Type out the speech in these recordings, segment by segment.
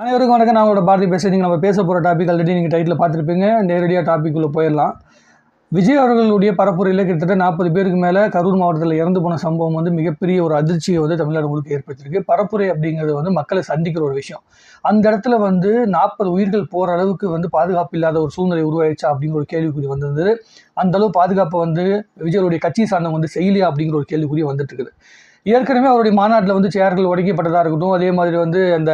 அனைவருக்கும் வணக்கம். நான் உங்களோட பாரதி பேசுகிறீங்க நம்ம பேச போகிற டாபிக் ஆல்ரெடி நீங்கள் டைட்டில் பார்த்துருப்பீங்க. நேரடியாக டாபிக் போயிடலாம். விஜய் அவர்களுடைய பரப்புரையில் கிட்டத்தட்ட நாற்பது பேருக்கு மேலே கரூர் மாவட்டத்தில் இறந்து போன சம்பவம் வந்து மிகப்பெரிய ஒரு அதிர்ச்சியை வந்து தமிழ்நாடு முழுக்க ஏற்படுத்தியிருக்கு. பரப்புரை அப்படிங்கிறது வந்து மக்களை சந்திக்கிற ஒரு விஷயம். அந்த இடத்துல வந்து நாற்பது உயிர்கள் போகிற அளவுக்கு வந்து பாதுகாப்பு இல்லாத ஒரு சூழ்நிலை உருவாயிடுச்சா அப்படிங்கிற ஒரு கேள்விக்குறி வந்திருந்தது. அந்த அளவு பாதுகாப்பை வந்து விஜயருடைய கட்சி சார்ந்தவங்க வந்து செய்யலையா அப்படிங்கிற ஒரு கேள்விக்குறி வந்துட்டு இருக்குது. ஏற்கனவே அவருடைய மாநாட்டில் வந்து சேர்கள் உடைக்கப்பட்டதாக இருக்கட்டும் அதே மாதிரி வந்து அந்த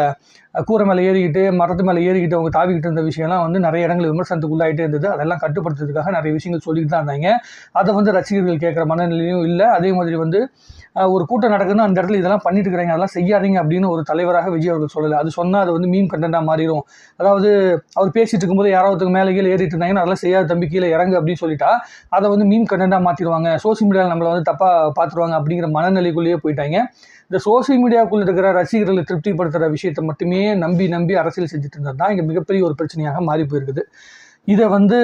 கூரை மேலே ஏறிக்கிட்டு மரத்து மேலே ஏறிக்கிட்டு அவங்க தாவிக்கிட்டு இருந்த விஷயம்லாம் வந்து நிறைய இடங்கள் விமர்சனத்துக்குள்ளாயிட்டே இருந்தது. அதெல்லாம் கட்டுப்படுத்துறதுக்காக நிறைய விஷயங்கள் சொல்லிட்டு தான் இருந்தாங்க. அதை வந்து ரசிகர்கள் கேட்குற மனநிலையும் இல்லை. அதே மாதிரி வந்து ஒரு கூட்டம் நடக்குதுன்னு அந்த இடத்துல இதெல்லாம் பண்ணிட்டு இருக்கிறாங்க அதெல்லாம் செய்யாதீங்க அப்படின்னு ஒரு தலைவராக விஜய் அவர்கள் சொல்லலை. அது சொன்னால் அது வந்து மீன் கண்டென்ட்டாக மாறிடும் அதாவது அவர் பேசிட்டு இருக்கும்போது யாராவது மேலே கீழே ஏறிட்டு இருந்தாங்கன்னா அதெல்லாம் செய்யாத தம்பி கீழே இறங்கு அப்படின்னு சொல்லிட்டா அதை வந்து மீன் கண்டென்ட்டாக மாற்றிடுவாங்க சோசியல் மீடியாவில் நம்மளை வந்து தப்பாக பார்த்துருவாங்க அப்படிங்கிற மனநிலைக்குள்ளேயே போயிட்டாங்க. இந்த சோசியல் மீடியாவுக்குள்ள இருக்கிற ரசிகர்களை திருப்திப்படுத்துகிற விஷயத்தை மட்டுமே நம்பி நம்பி அரசியல் செஞ்சுட்டு இருந்தது தான் இங்கே மிகப்பெரிய ஒரு பிரச்சனையாக மாறி போயிருக்குது. இதை வந்து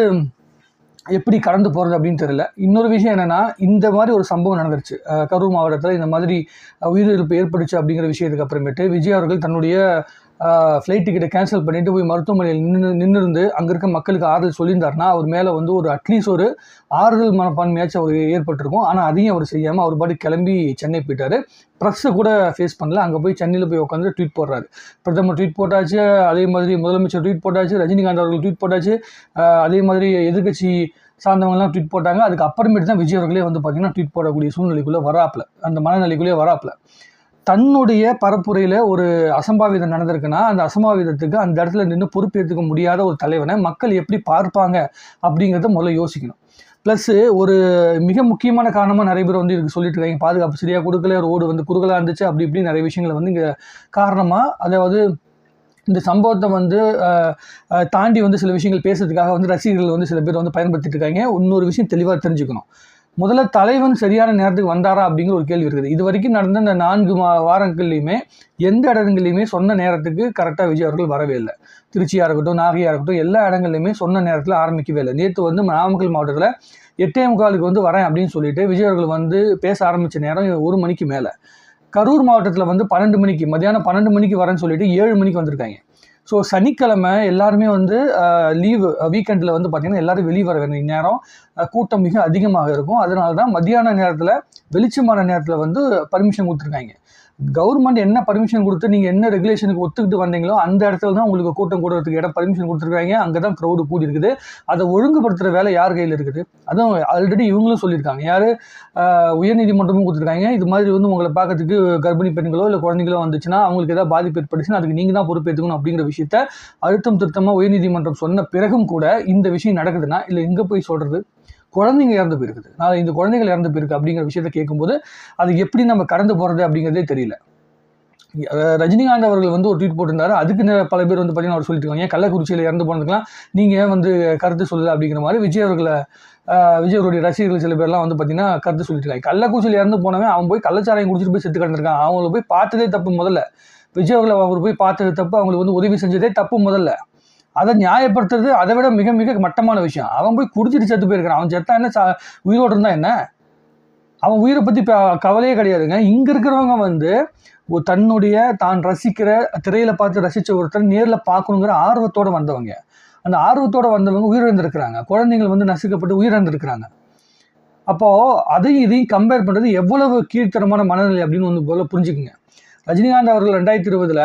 எப்படி கடந்து போகிறது அப்படின்னு தெரியல. இன்னொரு விஷயம் என்னென்னா இந்த மாதிரி ஒரு சம்பவம் நடந்துருச்சு. கரூர் மாவட்டத்தில் இந்த மாதிரி உயிரிழப்பு ஏற்பட்டுச்சு அப்படிங்கிற விஷயத்துக்கு அப்புறமேட்டு விஜய் அவர்கள் தன்னுடைய ஃப்ளைட் டிக்கெட்டை கேன்சல் பண்ணிட்டு போய் மருத்துவமனையில் நின்று நின்றுருந்து அங்கே இருக்க மக்களுக்கு ஆறுதல் சொல்லியிருந்தாருன்னா அவர் மேலே வந்து ஒரு அட்லீஸ்ட் ஒரு ஆறுதல் மனப்பான்மையாச்சும் அவர் ஏற்பட்டிருக்கும். ஆனால் அதையும் அவர் செய்யாமல் அவர் பாட்டு கிளம்பி சென்னை போயிட்டார். ப்ரெஸ்ஸை கூட ஃபேஸ் பண்ணல. அங்கே போய் சென்னையில் போய் உட்காந்து ட்வீட் போடுறாரு. பிரதமர் ட்வீட் போட்டாச்சு. அதே மாதிரி முதலமைச்சர் ட்வீட் போட்டாச்சு. ரஜினிகாந்த் அவர்கள் ட்வீட் போட்டாச்சு. அதே மாதிரி எதிர்க்கட்சி சார்ந்தவங்கலாம் ட்வீட் போட்டாங்க. அதுக்கு அப்புறமேட்டு தான் விஜய் அவர்களே வந்து பார்த்திங்கன்னா ட்வீட் போடக்கூடிய சூழ்நிலைக்குள்ளே வராப்பில். அந்த மனநிலைக்குள்ளே வராப்பில். தன்னுடைய பரப்புரையில் ஒரு அசம்பாவிதம் நடந்திருக்குன்னா அந்த அசம்பாவிதத்துக்கு அந்த இடத்துல நின்று பொறுப்பேற்றுக்க முடியாத ஒரு தலைவனை மக்கள் எப்படி பார்ப்பாங்க அப்படிங்கிறத முதல்ல யோசிக்கணும். ப்ளஸ்ஸு ஒரு மிக முக்கியமான காரணமாக நிறைய பேர் வந்து இதுக்கு சொல்லிட்டு இருக்காங்க. பாதுகாப்பு சரியாக கொடுக்கல ரோடு வந்து குறுகலாக இருந்துச்சு அப்படி இப்படி நிறைய விஷயங்களை வந்து இங்கே காரணமாக அதாவது இந்த சம்பவத்தை வந்து தாண்டி வந்து சில விஷயங்கள் பேசுறதுக்காக வந்து ரசிகர்கள் வந்து சில பேர் வந்து பயன்படுத்திட்டு இருக்காங்க. இன்னொரு விஷயம் தெளிவாக தெரிஞ்சுக்கணும். முதல்ல தலைவன் சரியான நேரத்துக்கு வந்தாரா அப்படிங்கிற ஒரு கேள்வி இருக்குது. இது வரைக்கும் நடந்த இந்த நான்கு மா வாரங்கள்லையுமே எந்த இடங்கள்லையுமே சொன்ன நேரத்துக்கு கரெக்டாக விஜய் அவர்கள் வரவே இல்லை. திருச்சியாக இருக்கட்டும் நாகையாக இருக்கட்டும் எல்லா இடங்கள்லையுமே சொன்ன நேரத்தில் ஆரம்பிக்கவே இல்லை. நேற்று வந்து நாமக்கல் மாவட்டத்தில் எட்டே முக்காலுக்கு வந்து வரேன் அப்படின்னு சொல்லிட்டு விஜய் அவர்கள் வந்து பேச ஆரம்பித்த நேரம் ஒரு மணிக்கு மேலே. கரூர் மாவட்டத்தில் வந்து பன்னெண்டு மணிக்கு மதியானம் பன்னெண்டு மணிக்கு வரேன்னு சொல்லிட்டு ஏழு மணிக்கு வந்திருக்காங்க. ஸோ சனிக்கிழமை எல்லாருமே வந்து லீவு வீக்கெண்டில் வந்து பார்த்திங்கன்னா எல்லாரும் வெளியே வர வேண்டிய நேரம் கூட்டம் மிக அதிகமாக இருக்கும். அதனால தான் மத்தியான நேரத்தில் வெளிச்சமான நேரத்தில் வந்து பர்மிஷன் கொடுத்துருக்காங்க. கவர்மெண்ட் என்ன பர்மிஷன் கொடுத்து நீங்கள் என்ன ரெகுலேஷனுக்கு ஒத்துக்கிட்டு வந்தீங்களோ அந்த இடத்துல தான் உங்களுக்கு கூட்டம் கூடுறதுக்கு இடம் பர்மிஷன் கொடுத்துருக்காங்க. அங்கே தான் க்ரௌடு கூடி இருக்குது. அதை ஒழுங்குபடுத்துகிற வேலை யார் கையில் இருக்குது? அதுவும் ஆல்ரெடி இவங்களும் சொல்லியிருக்காங்க. யார்? உயர்நீதிமன்றமும் கொடுத்துருக்காங்க. இது மாதிரி வந்து உங்களை பார்க்கறதுக்கு கர்ப்பிணி பெண்களோ இல்லை குழந்தைகளோ வந்துச்சுன்னா அவங்களுக்கு ஏதாவது பாதிப்பு ஏற்பட்டுச்சுன்னா அதுக்கு நீங்கள் தான் பொறுப்பேற்றுக்கணும் அப்படிங்கிற விஷயத்த அழுத்தம் திருத்தமாக உயர்நீதிமன்றம் சொன்ன பிறகும் கூட இந்த விஷயம் நடக்குதுன்னா இல்லை எங்கே போய் சொல்கிறது குழந்தைங்க இறந்து போயிருக்குது. நான் இந்த குழந்தைகள் இறந்து போயிருக்கு அப்படிங்கிற விஷயத்த கேட்கும்போது அது எப்படி நம்ம கடந்து போகிறது அப்படிங்கிறதே தெரியல. ரஜினிகாந்த் அவர்கள் வந்து ஒரு ட்வீட் போட்டிருந்தாரு. அதுக்கு பல பேர் வந்து பார்த்தீங்கன்னா அவர் சொல்லிட்டுருக்காங்க ஏன் கள்ளக்குறிச்சியில் இறந்து போனதுக்கெலாம் நீங்கள் வந்து கருத்து சொல்லல அப்படிங்கிற மாதிரி விஜய் அவர்களை விஜய் அவருடைய ரசிகர்கள் சில பேர்லாம் வந்து பார்த்தீங்கன்னா கருத்து சொல்லிட்டு இருக்காங்க. கள்ளக்குறிச்சியில் இறந்து போனவன் அவன் போய் கள்ளச்சாராயம் குடிச்சிட்டு போய் செத்து கிடந்திருக்கான். அவங்கள போய் பார்த்ததே தப்பு முதல்ல. விஜய் அவர்களை அவர் போய் பார்த்தது தப்பு. அவங்களுக்கு வந்து உதவி செஞ்சதே தப்பு முதல்ல. அதை நியாயப்படுத்துறது அதை விட மிக மிக மட்டமான விஷயம். அவன் போய் குடிச்சிட்டு செத்து போயிருக்கான் அவன் செத்தா என்ன சா- உயிரோடு இருந்தா என்ன? அவன் உயிரை பற்றி கவலையே கிடையாதுங்க. இங்கே இருக்கிறவங்க வந்து தன்னுடைய தான் ரசிக்கிற திரையில பார்த்து ரசிச்ச ஒருத்தர் நேரில் பார்க்கணுங்கிற ஆர்வத்தோட வந்தவங்க. அந்த ஆர்வத்தோட வந்தவங்க உயிரிழந்திருக்கிறாங்க. குழந்தைங்கள் வந்து நசுக்கப்பட்டு உயிரிழந்திருக்கிறாங்க. அப்போ அதையும் இதையும் கம்பேர் பண்ணுறது எவ்வளவு கீழ்த்தரமான மனநிலை அப்படின்னு வந்து போல புரிஞ்சுக்குங்க. ரஜினிகாந்த் அவர்கள் ரெண்டாயிரத்தி இருபதில்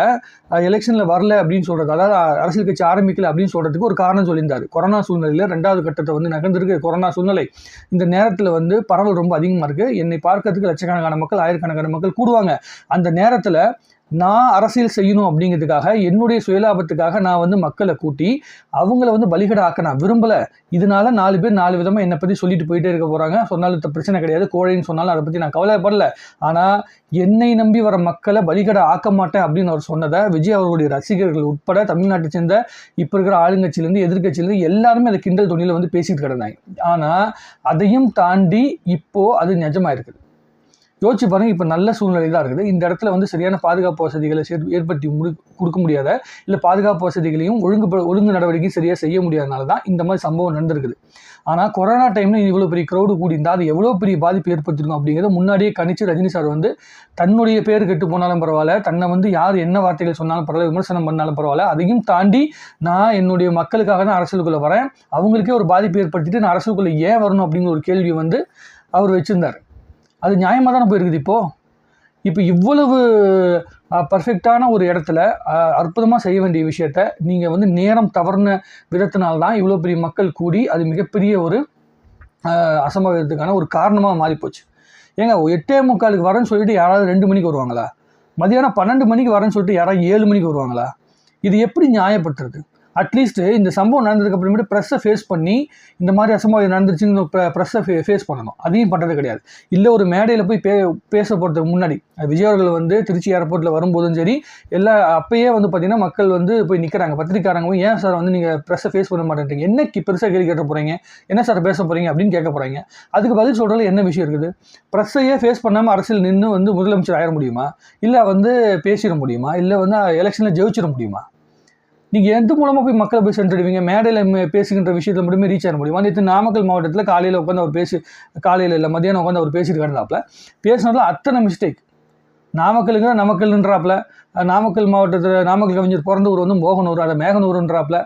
எலெக்ஷனில் வரல அப்படின்னு சொல்கிறது அதாவது அரசியல் கட்சி ஆரம்பிக்கல அப்படின்னு சொல்கிறதுக்கு ஒரு காரணம் சொல்லியிருந்தார். கொரோனா சூழ்நிலையில் ரெண்டாவது கட்டத்தை வந்து நகர்ந்திருக்கு கொரோனா சூழ்நிலை. இந்த நேரத்தில் வந்து பரவல் ரொம்ப அதிகமாக இருக்குது என்னை பார்க்கறதுக்கு லட்சக்கணக்கான மக்கள் ஆயிரக்கணக்கான மக்கள் கூடுவாங்க. அந்த நேரத்தில் நான் அரசியல் செய்யணும் அப்படிங்கிறதுக்காக என்னுடைய சுயலாபத்துக்காக நான் வந்து மக்களை கூட்டி அவங்கள வந்து பலிகட ஆக்க நான் விரும்பலை. இதனால நாலு பேர் நாலு விதமாக என்னை பற்றி சொல்லிட்டு போயிட்டே இருக்க போகிறாங்க சொன்னாலும் பிரச்சனை கிடையாது. கோழைன்னு சொன்னாலும் அதை பற்றி நான் கவலைப்படல. ஆனால் என்னை நம்பி வர மக்களை பலிகட ஆக்க மாட்டேன் அப்படின்னு அவர் சொன்னதை விஜய் அவர்களுடைய ரசிகர்கள் உட்பட தமிழ்நாட்டை சேர்ந்த இப்போ இருக்கிற ஆளுங்கட்சியிலேருந்து எதிர்கட்சியிலேருந்து எல்லாருமே அந்த கிண்டல் துணியில் வந்து பேசிட்டு கிடந்தாங்க. ஆனால் அதையும் தாண்டி இப்போது அது நிஜமாக இருக்குது. யோசிச்சு பாருங்கள் இப்போ நல்ல சூழ்நிலை தான் இருக்குது. இந்த இடத்துல வந்து சரியான பாதுகாப்பு வசதிகளை சேர்- ஏற்படுத்தி முடி கொடுக்க முடியாத இல்லை பாதுகாப்பு வசதிகளையும் ஒழுங்கு ப- ஒழுங்கு நடவடிக்கையும் சரியாக செய்ய முடியாதனால தான் இந்த மாதிரி சம்பவம் நடந்திருக்குது. ஆனால் கொரோனா டைமில் இவ்வளோ பெரிய க்ரௌடு கூடியிருந்தால் அது எவ்வளோ பெரிய பாதிப்பு ஏற்படுத்திருக்கும் அப்படிங்கிறத முன்னாடியே கணிச்சு ரஜினி சார் வந்து தன்னுடைய பேர் கெட்டு போனாலும் பரவாயில்ல தன்னை வந்து யார் என்ன வார்த்தைகள் சொன்னாலும் பரவாயில்ல விமர்சனம் பண்ணாலும் பரவாயில்ல அதையும் தாண்டி நான் என்னுடைய மக்களுக்காக தான் அரசியலுக்குள்ளே வரேன். அவங்களுக்கே ஒரு பாதிப்பு ஏற்படுத்திட்டு நான் அரசியலுக்குள்ளே ஏன் வரணும் அப்படிங்கிற ஒரு கேள்வி வந்து அவர் வச்சுருந்தார். அது நியாயமாக தானே போயிருக்குது இப்போது இப்போ இவ்வளவு பர்ஃபெக்டான ஒரு இடத்துல அற்புதமாக செய்ய வேண்டிய விஷயத்த நீங்கள் வந்து நேரம் தவறுன விதத்தினால்தான் தான் இவ்வளோ பெரிய மக்கள் கூடி அது மிகப்பெரிய ஒரு அசம்பாவிதத்துக்கான ஒரு காரணமாக மாறிப்போச்சு. ஏங்க எட்டே முக்காலுக்கு வரேன்னு சொல்லிட்டு யாராவது ரெண்டு மணிக்கு வருவாங்களா? மதியானம் பன்னெண்டு மணிக்கு வரேன்னு சொல்லிட்டு யாராவது ஏழு மணிக்கு வருவாங்களா? இது எப்படி நியாயப்படுத்துறது? அட்லீஸ்ட் இந்த சம்பவம் நடந்ததுக்கு அப்புறமேட்டு ப்ரெஸ்ஸை ஃபேஸ் பண்ணி இந்த மாதிரி அசம்பாவிதம் நடந்துருச்சுன்னு ப்ரெஸ்ஸை ஃபே ஃபேஸ் பண்ணணும். அதையும் பண்ணுறது கிடையாது. இல்லை ஒரு மேடையில் போய் பே பேச போகிறதுக்கு முன்னாடி விஜய் அவர்கள் வந்து திருச்சி ஏர்போர்ட்டில் வரும்போதும் சரி எல்லா அப்பயே வந்து பார்த்தீங்கன்னா மக்கள் வந்து போய் நிற்கிறாங்க பத்திரிக்காரங்களும் ஏன் சார் வந்து நீங்கள் ப்ரெஸ்ஸை ஃபேஸ் பண்ண மாட்டேன்றீங்க? என்ன பெருசாக கேள்வி கேட்ட போகிறீங்க என்ன சார் பேச போகிறீங்க அப்படின்னு கேட்க போகிறீங்க அதுக்கு பதில் சொல்கிறதுல என்ன விஷயம் இருக்குது? ப்ரெஸ்ஸையே ஃபேஸ் பண்ணாமல் அரசியல் நின்று வந்து முதலமைச்சர் ஆயிட முடியுமா? இல்லை வந்து பேசிட முடியுமா? இல்லை வந்து எலெக்ஷனில் ஜெயிச்சிட முடியுமா? நீங்கள் எந்த மூலமாக போய் மக்களை போய் சென்றடுவீங்க? மேடையில் பேசுகின்ற விஷயத்தில் மட்டுமே ரீச் ஆக முடியும். வந்து நாமக்கல் மாவட்டத்தில் காலையில் உட்காந்து அவர் பேசி காலையில் இல்லை மதியானம் உட்காந்து அவர் பேசிட்டு கிடந்தாப்புல பேசினதுல அத்தனை மிஸ்டேக் நாமக்கலுங்கிற நமக்கல்ன்றாப்புல நாமக்கல் மாவட்டத்தில் நாமக்கல் கவிஞர் பிறந்தவர் வந்து மோகனூர் அதை மேகனூருன்றாப்புல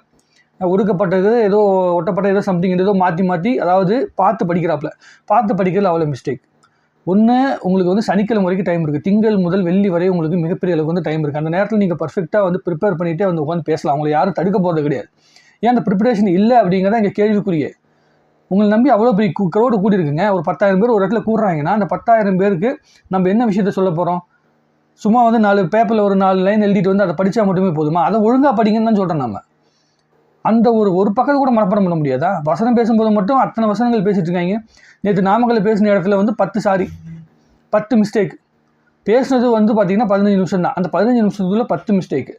ஒடுக்கப்பட்டது ஏதோ ஒட்டப்பட்ட ஏதோ சம்திங் ஏதோ மாற்றி மாற்றி அதாவது பார்த்து படிக்கிறாப்புல. பார்த்து படிக்கிறது அவ்வளோ மிஸ்டேக் ஒன்று உங்களுக்கு வந்து சனிக்கிழமை வரைக்கும் டைம் இருக்குது திங்கள் முதல் வெள்ளி வரை உங்களுக்கு மிகப்பெரிய அளவுக்கு வந்து டைம் இருக்குது அந்த நேரத்தில் நீங்கள் பர்ஃபெக்டாக வந்து ப்ரிப்பேர் பண்ணிகிட்டே வந்து உட்காந்து பேசலாம். அவங்களை யாரும் தடுக்க போகிறது கிடையாது. ஏன் அந்த ப்ரிப்பரேஷன் இல்லை அப்படிங்கிறத இங்கே கேள்விக்குரிய உங்களை நம்பி அவ்வளோ பெரிய க்ரௌடு கூட்டியிருக்குங்க ஒரு பத்தாயிரம் பேர் ஒரு இடத்துல கூடுறாங்கன்னா அந்த பத்தாயிரம் பேருக்கு நம்ம என்ன விஷயத்த சொல்ல போகிறோம் சும்மா வந்து நாலு பேப்பரில் ஒரு நாலு லைன் எழுதிட்டு வந்து அதை படித்தா மட்டுமே போதுமா? அதை ஒழுங்காக படிங்கன்னு தான் சொல்கிறேன் நம்ம அந்த ஒரு ஒரு பக்கத்தை கூட மனப்பாடம் பண்ண முடியாதா? வசனம் பேசும்போது மட்டும் அத்தனை வசனங்கள் பேசிட்டு இருக்காங்க. நேற்று நாமக்கல்ல பேசின இடத்துல வந்து பத்து சாரி பத்து மிஸ்டேக் பேசுனது வந்து பார்த்தீங்கன்னா பதினஞ்சு நிமிஷம் தான். அந்த பதினஞ்சு நிமிஷத்துக்குள்ள பத்து மிஸ்டேக்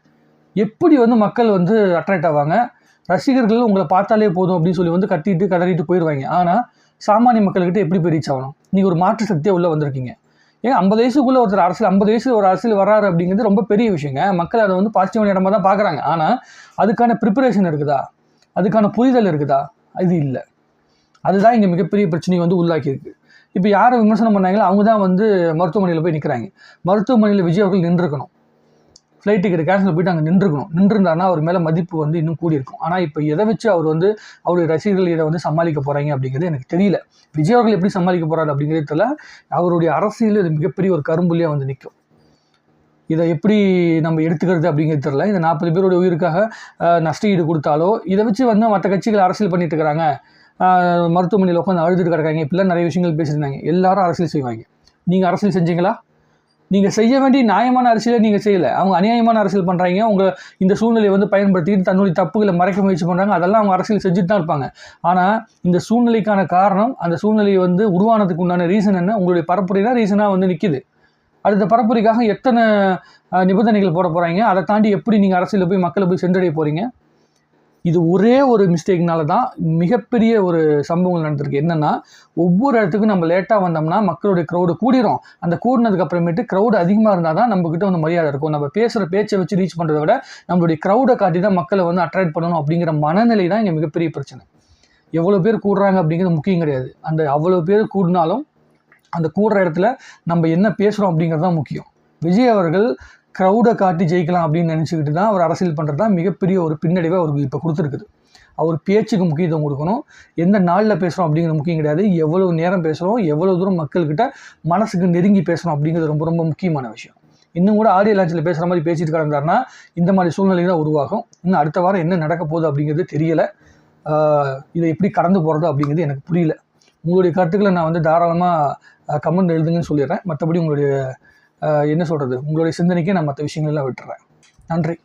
எப்படி வந்து மக்கள் வந்து அட்ராக்ட் ஆவாங்க? ரசிகர்கள் உங்களை பார்த்தாலே போதும் அப்படின்னு சொல்லி வந்து கட்டிட்டு கதறிட்டு போயிடுவாங்க ஆனால் சாமானிய மக்கள்கிட்ட எப்படி போய் ரீச் ஆகணும்? நீங்கள் ஒரு மாற்று சக்தியாக உள்ளே வந்திருக்கீங்க. ஏன் ஐம்பது வயசுக்குள்ளே ஒருத்தர் அரசியல் ஐம்பது வயசு ஒரு அரசியல் வராரு அப்படிங்கிறது ரொம்ப பெரிய விஷயங்க. மக்கள் அதை வந்து பாசிட்டிவான இடமா தான் பார்க்குறாங்க ஆனால் அதுக்கான ப்ரிப்பரேஷன் இருக்குதா? அதுக்கான புரிதல் இருக்குதா? இது இல்லை. அதுதான் இங்கே மிகப்பெரிய பிரச்சனையை வந்து உள்ளாக்கியிருக்கு. இப்போ யாரை விமர்சனம் பண்ணாங்களோ அவங்க தான் வந்து மருத்துவமனையில் போய் நிற்கிறாங்க மருத்துவமனையில் விஜய் அவர்கள் நின்றுருக்கணும். ஃப்ளைட் டிக்கெட் கேன்சல் போயிட்டு அங்கே நின்றுக்கணும். நின்றுருந்தாருன்னா அவர் மேலே மதிப்பு வந்து இன்னும் கூடியிருக்கும். ஆனால் இப்போ எதை வச்சு அவர் வந்து அவருடைய ரசிகர்கள் இதை வந்து சமாளிக்க போகிறாங்க அப்படிங்கிறது எனக்கு தெரியல. விஜய் அவர்கள் எப்படி சமாளிக்க போகிறாரு அப்படிங்கிறது தெரியல. அவருடைய அரசியல் இது மிகப்பெரிய ஒரு கரும்புலியாக வந்து நிற்கும் இதை எப்படி நம்ம எடுத்துக்கிறது அப்படிங்கிறது தெரியல. இந்த நாற்பது பேருடைய உயிருக்காக நஷ்டஈடு கொடுத்தாலோ இதை வச்சு வந்து மற்ற கட்சிகள் அரசியல் பண்ணிட்டு இருக்கிறாங்க மருத்துவமனையில் உட்காந்து அழுதுட்டு கிடக்காங்க. இப்படிலாம் நிறைய விஷயங்கள் பேசியிருந்தாங்க. எல்லாரும் அரசியல் செய்வாங்க. நீங்கள் அரசியல் செஞ்சீங்களா? நீங்கள் செய்ய வேண்டிய நியாயமான அரசியலை நீங்கள் செய்யலை. அவங்க அநியாயமான அரசியல் பண்ணுறாங்க உங்கள் இந்த சூழ்நிலையை வந்து பயன்படுத்திட்டு தன்னுடைய தப்புகளை மறைக்க முயற்சி பண்ணுறாங்க அதெல்லாம் அவங்க அரசியல் செஞ்சுட்டு தான் இருப்பாங்க. ஆனால் இந்த சூழ்நிலைக்கான காரணம் அந்த சூழ்நிலையை வந்து உருவானதுக்கு உண்டான ரீசன் என்ன? உங்களுடைய பரப்புரை தான் ரீசனாக வந்து நிற்கிது அடுத்த பரப்புரைக்காக எத்தனை நிபந்தனைகள் போட போகிறாங்க அதை தாண்டி எப்படி நீங்கள் அரசியலில் போய் மக்களை போய் சென்றடைய போகிறீங்க இது ஒரே ஒரு மிஸ்டேக்னால தான் மிகப்பெரிய ஒரு சம்பவங்கள் நடந்திருக்கு. என்னென்னா ஒவ்வொரு இடத்துக்கும் நம்ம லேட்டாக வந்தோம்னா மக்களுடைய க்ரௌடு கூடிரும். அந்த கூடினதுக்கு அப்புறமேட்டு க்ரௌடு அதிகமாக இருந்தால் தான் நம்மக்கிட்ட வந்து மரியாதை இருக்கும். நம்ம பேசுகிற பேச்சை வச்சு ரீச் பண்ணுறதை விட நம்மளுடைய க்ரௌடை காட்டி தான் மக்களை வந்து அட்ராக்ட் பண்ணணும் அப்படிங்கிற மனநிலை தான் இங்கே மிகப்பெரிய பிரச்சனை. எவ்வளோ பேர் கூடுறாங்க அப்படிங்கிறது முக்கியம் கிடையாது. அந்த அவ்வளோ பேர் கூடினாலும் அந்த கூடுற இடத்துல நம்ம என்ன பேசுகிறோம் அப்படிங்கிறது தான் முக்கியம். விஜய் அவர்கள் க்ரௌடை காட்டி ஜெயிக்கலாம் அப்படின்னு நினச்சிக்கிட்டு தான் அவர் அரசியல் பண்ணுறது தான் மிகப்பெரிய ஒரு பின்னடைவை அவருக்கு இப்போ கொடுத்துருக்குது. அவர் பேச்சுக்கு முக்கியத்துவம் கொடுக்கணும். எந்த நாளில் பேசுகிறோம் அப்படிங்கிறது முக்கியம் கிடையாது. எவ்வளோ நேரம் பேசுகிறோம் எவ்வளோ தூரம் மக்கள்கிட்ட மனசுக்கு நெருங்கி பேசுகிறோம் அப்படிங்கிறது ரொம்ப ரொம்ப முக்கியமான விஷயம். இன்னும் கூட ஆடியோ லான்ச்சில் பேசுகிற மாதிரி பேசிட்டு கிடந்தாருன்னா இந்த மாதிரி சூழ்நிலை தான் உருவாகும். இன்னும் அடுத்த வாரம் என்ன நடக்க போகுது அப்படிங்கிறது தெரியலை. இதை எப்படி கடந்து போகிறது அப்படிங்கிறது எனக்கு புரியல. உங்களுடைய கருத்துக்களை நான் வந்து தாராளமாக கமெண்ட் எழுதுங்கன்னு சொல்லிடுறேன். மற்றபடி உங்களுடைய என்ன சொல்கிறது உங்களுடைய சிந்தனைக்கு நான் மற்ற விஷயங்கள்லாம் விட்டுறேன். நன்றி.